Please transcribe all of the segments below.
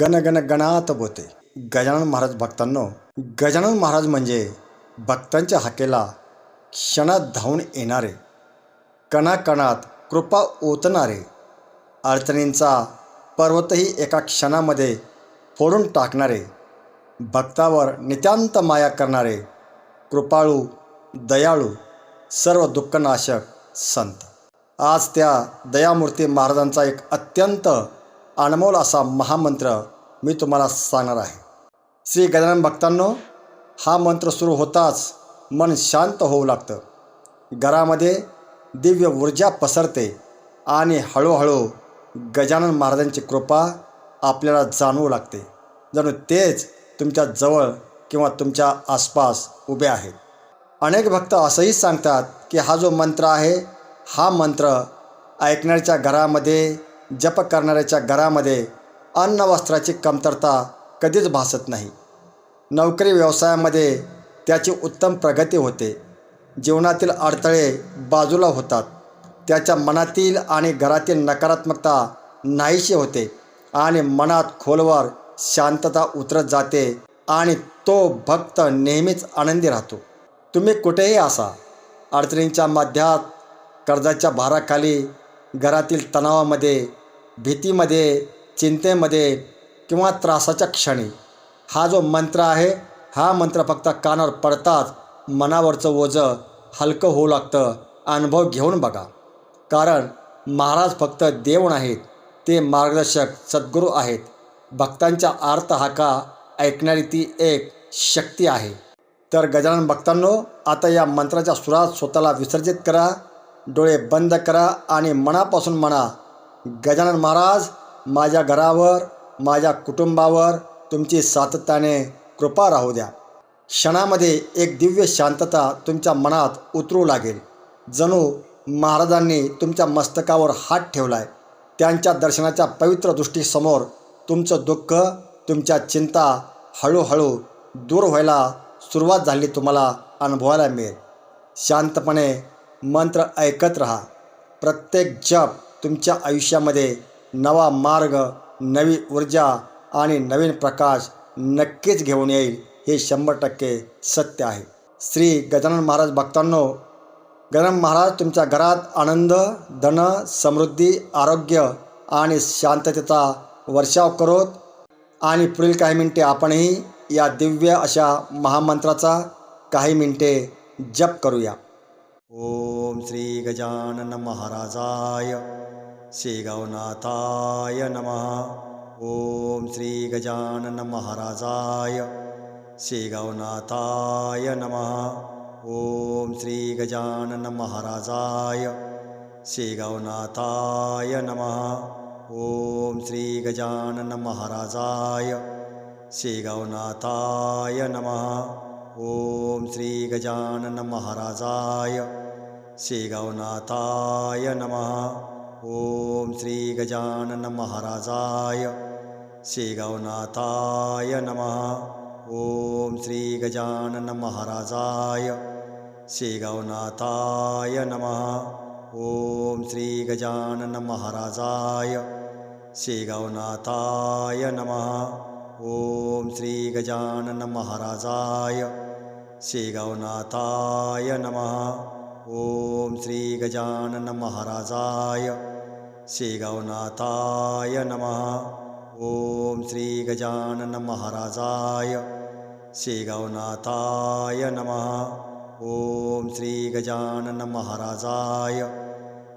गणगणगणात होते गणात बोते. गजानन महाराज भक्तांनो गजानन महाराज म्हणजे भक्तांच्या हाकेला क्षणात धावून येणारे कणाकणात कृपा ओतणारे अडचणींचा पर्वतही एका क्षणामध्ये फोडून टाकणारे भक्तावर नितांत माया करणारे कृपाळू दयाळू सर्व दुःखनाशक संत. आज त्या दयामूर्ती महाराजांचा एक अत्यंत अनमोल असा महामंत्र मी तुम्हाला सांगणार आहे. श्री गजानन भक्तांनो हा मंत्र सुरू होताच मन शांत होऊ लागतं. घरामध्ये दिव्य ऊर्जा पसरते आणि हळूहळू गजानन महाराजांची कृपा आपल्याला जाणवू लागते. जणू तेच तुमच्या जवळ किंवा तुमच्या आसपास उभे आहेत. अनेक भक्त असंही सांगतात की हा जो मंत्र आहे हा मंत्र ऐकणाऱ्याच्या घरामध्ये जप करणाऱ्याच्या घरामध्ये अन्न वस्त्राची कमतरता कधीच भासत नाही. नोकरी व्यवसायामध्ये त्याची उत्तम प्रगती होते. जीवनातील अडथळे बाजूला होतात. त्याच्या मनातील आणि घरातील नकारात्मकता नाहीशी होते आणि मनात खोलवर शांतता उतरत जाते आणि तो भक्त नेहमीच आनंदी राहतो. तुम्ही कुठेही असा अडचणींच्या मध्यात कर्जाच्या भाराखाली घरातील तणावामध्ये भीतीमध्ये चिंतेमध्ये किंवा त्रासाच्या क्षणी. हा जो मंत्र आहे हा मंत्र फक्त कानावर पडताच मनावरचं ओझं हलकं होऊ लागतं. अनुभव घेऊन बघा. कारण महाराज फक्त देव नाहीत ते मार्गदर्शक सद्गुरू आहेत. भक्तांच्या आर्त हाका ऐकणारी ती एक शक्ती आहे. तर गजानन भक्तांनो आता या मंत्राच्या सुरात स्वतःला विसर्जित करा. डोळे बंद करा आणि मनापासून म्हणा गजानन महाराज माझ्या घरावर माझ्या कुटुंबावर तुमची सातत्याने कृपा राहू द्या. क्षणामध्ये एक दिव्य शांतता तुमच्या मनात उतरू लागेल. जणू महाराजांनी तुमच्या मस्तकावर हात ठेवला आहे त्यांच्या दर्शनाच्या पवित्र दृष्टीसमोर तुमचं दुःख तुमच्या चिंता हळूहळू दूर व्हायला सुरुवात झाली तुम्हाला अनुभवायला मिळेल. शांतपणे मंत्र ऐकत राहा. प्रत्येक जप तुमच्या आयुष्यामध्ये नवा मार्ग नवी ऊर्जा आणि नवीन प्रकाश नक्कीच घेऊन येईल हे शंभर टक्के सत्य आहे. श्री गजानन महाराज भक्तांनो गजानन महाराज तुमच्या घरात आनंद धन समृद्धी आरोग्य आणि शांततेचा वर्षाव करोत आणि पुढील काही मिनटे आपणही या दिव्य अशा महामंत्राचा काही मिनिटे जप करूया. ॐ श्रीगजाननमहाराजाय श्रीगौनाथाय नमः। ॐ श्रीगजाननमहाराजाय श्रीगौनाथाय नमः। ॐ श्रीगजाननमहाराजाय श्रीगौनाथाय नमः। ॐ श्रीगजाननमहाराजाय श्रीगौनाथाय श्रीगौनाताय नमः। ॐ श्रीगजाननमहाराजाय श्रीगौनाथाय नमः। ॐ श्रीगजाननमहाराजाय श्रीगौनाथाय नमः। ॐ श्रीगजाननमहाराजाय श्रीगौनाथाय नमः। ॐ श्रीगजाननमहाराजाय श्रीगौनाथाय श्रीगौनाताय नमः। ॐ श्रीगजाननमहाराजाय श्रीगौनाथाय नमः। ॐ श्रीगजाननमहाराजाय श्रीगौनाथाय नमः। ॐ श्रीगजाननमहाराजाय श्रीगौनाथाय नमः। ॐ श्रीगजाननमहाराजाय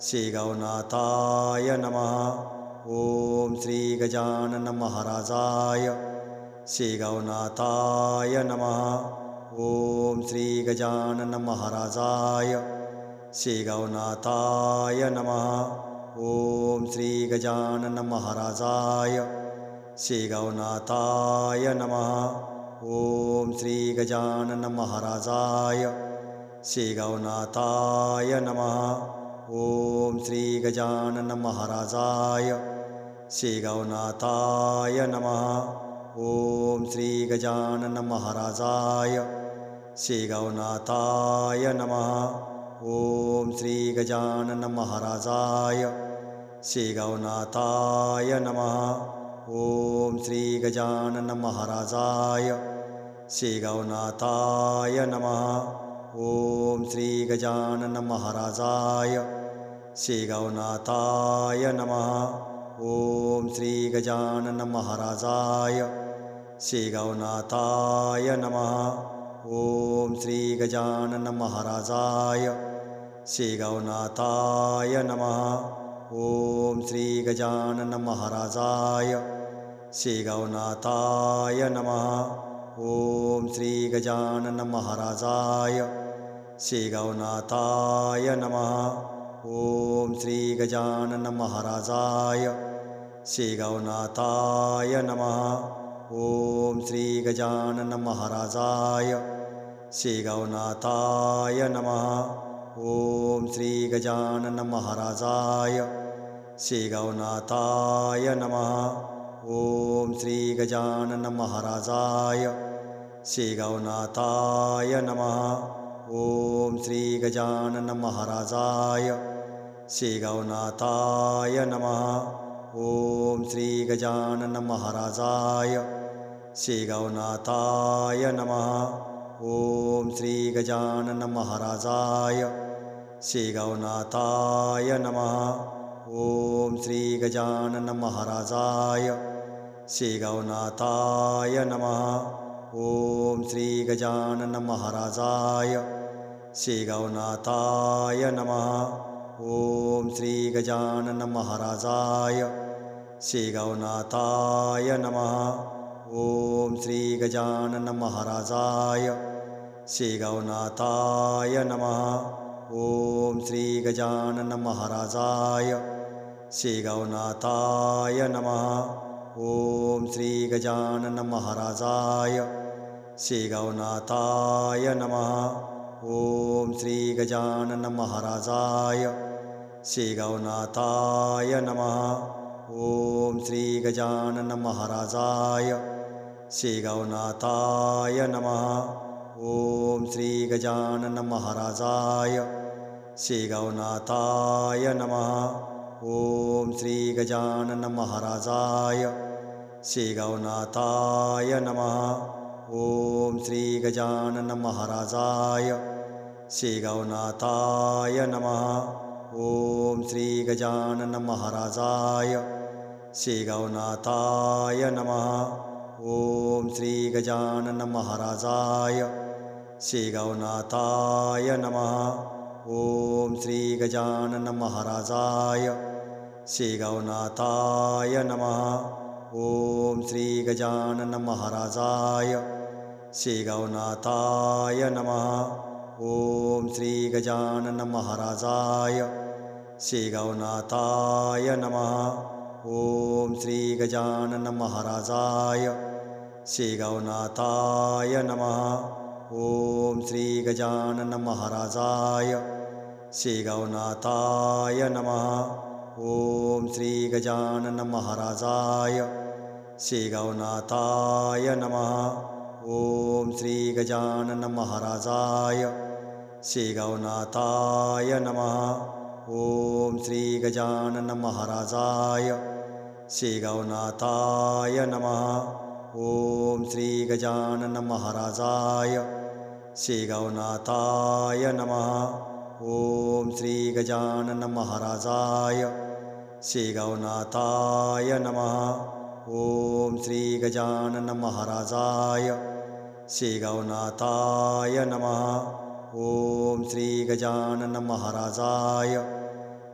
श्रीगौनाथाय नमः। ॐ श्रीगजाननमहाराजाय श्रीगौनाथाय नमः। ॐ श्रीगजाननमहाराजाय श्रीगौनाथाय नमः। ॐ श्रीगजाननमहाराजाय श्रीगौनाथाय नमः। ॐ श्रीगजाननमहाराजाय श्रीगौनाथाय श्रीगौनाताय नमः। ॐ श्रीगजाननमहाराजाय श्रीगौनाथाय नमः। ॐ श्रीगजाननमहाराजाय श्रीगौनाथाय नमः। ॐ श्रीगजाननमहाराजाय श्रीगौनाथाय नमः। ॐ श्रीगजाननमहाराजाय श्रीगौनाथाय नमः। ॐ श्रीगजानन महाराजाय श्रीगौनाथाय नमः। ॐ श्रीगजानन महाराजाय श्रीगौनाथाय नमः। ॐ श्रीगजानन महाराजाय श्रीगौनाथाय नमः। ॐ श्रीगजानन महाराजाय श्रीगौनाथाय नमः ॐ श्रीगजानन महाराजाय श्रीगौनाथाय नमः। ॐ श्रीगजानन महाराजाय श्रीगौनाथाय नमः। ॐ श्रीगजानन महाराजाय श्रीगौनाथाय नमः। ॐ श्रीगजानन महाराजाय श्रीगौनाथाय नमः ॐ श्रीगजानन महाराजाय श्रीगौनाथाय नमः। ॐ श्रीगजानन महाराजाय श्रीगौनाथाय नमः। ॐ श्रीगजानन महाराजाय श्रीगौनाथाय नमः। ॐ श्रीगजानन महाराजाय श्रीगौनाथाय नमः ॐ श्रीगजाननमहाराजाय श्रीगौनाथाय नमः। ॐ श्रीगजाननमहाराजाय श्रीगौनाथाय नमः। ॐ श्रीगजाननमहाराजाय श्रीगौनाथाय नमः। ॐ श्रीगजाननमहाराजाय श्रीगौनाथाय नमः। ॐ श्रीगजाननमहाराजाय श्रीगौनाथाय नमः। ॐ श्रीगजानन महाराजाय। श्रीगौनाथाय नमः। ॐ श्रीगजानन महाराजाय। श्रीगौनाथाय नमः। ॐ श्रीगजानन महाराजाय। श्रीगौनाथाय नमः। ॐ श्रीगजानन महाराजाय। श्रीगौनाथाय नमः ॐ श्रीगजानन महाराजाय श्रीगौनाथाय नमः। ॐ श्रीगजानन महाराजाय श्रीगौनाथाय नमः। ॐ श्रीगजानन महाराजाय श्रीगौनाथाय नमः। ॐ श्रीगजानन महाराजाय श्रीगौनाथाय नमः ॐ श्रीगजानन महाराजाय श्रीगौनाथाय नमः। ॐ श्रीगजानन महाराजाय श्रीगौनाथाय नमः। ॐ श्रीगजानन महाराजाय श्रीगौनाथाय नमः। ॐ श्रीगजानन महाराजाय श्रीगौनाथाय नमः ॐ श्रीगजानन महाराजाय श्रीगौनाथाय नमः। ॐ श्रीगजानन महाराजाय श्रीगौनाथाय नमः। ॐ श्रीगजानन महाराजाय श्रीगौनाथाय नमः। ॐ श्रीगजानन महाराजाय श्रीगौनाथाय नमः ॐ श्रीगजानन महाराजाय श्रीगौनाथाय नमः। ॐ श्रीगजानन महाराजाय श्रीगौनाथाय नमः। ॐ श्रीगजानन महाराजाय श्रीगौनाथाय नमः। ॐ श्रीगजानन महाराजाय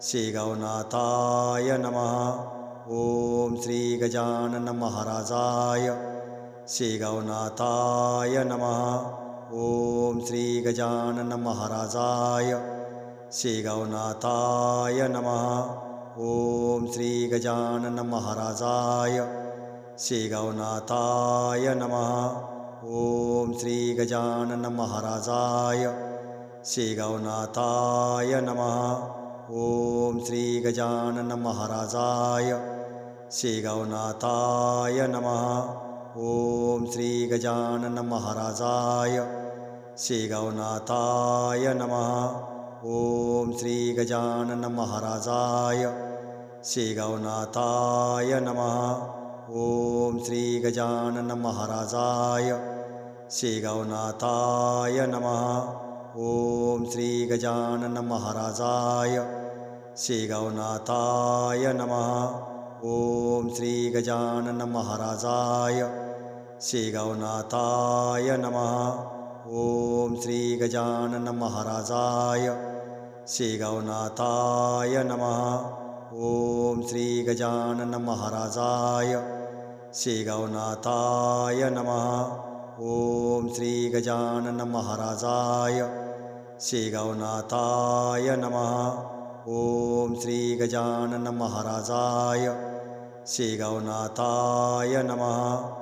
श्रीगौनाथाय नमः ॐ श्रीगजानन महाराजाय श्रीगौनाथाय नमः। ॐ श्रीगजानन महाराजाय श्रीगौनाथाय नमः। ॐ श्रीगजानन महाराजाय श्रीगौनाथाय नमः। ॐ श्रीगजानन महाराजाय श्रीगौनाथाय नमः ॐ श्रीगजाननमहाराजाय श्रीगौनाथाय नमः। ॐ श्रीगजाननमहाराजाय श्रीगौनाथाय नमः। ॐ श्रीगजाननमहाराजाय श्रीगौनाथाय नमः। ॐ श्रीगजाननमहाराजाय श्रीगौनाथाय श्रीगौनाताय नमः। ओम श्री गजानन महाराजाय शेगावनाथाय नमः। ओम श्री गजानन महाराजाय शेगावनाथाय नमः। ओम श्री गजानन महाराजाय शेगावनाथाय नमः। ओम श्री गजानन महाराजाय शेगावनाथाय नमः ओम श्री गजानन महाराजाय शेगावनाथाय नमः। ओम श्री गजानन महाराजाय शेगावनाथाय नमः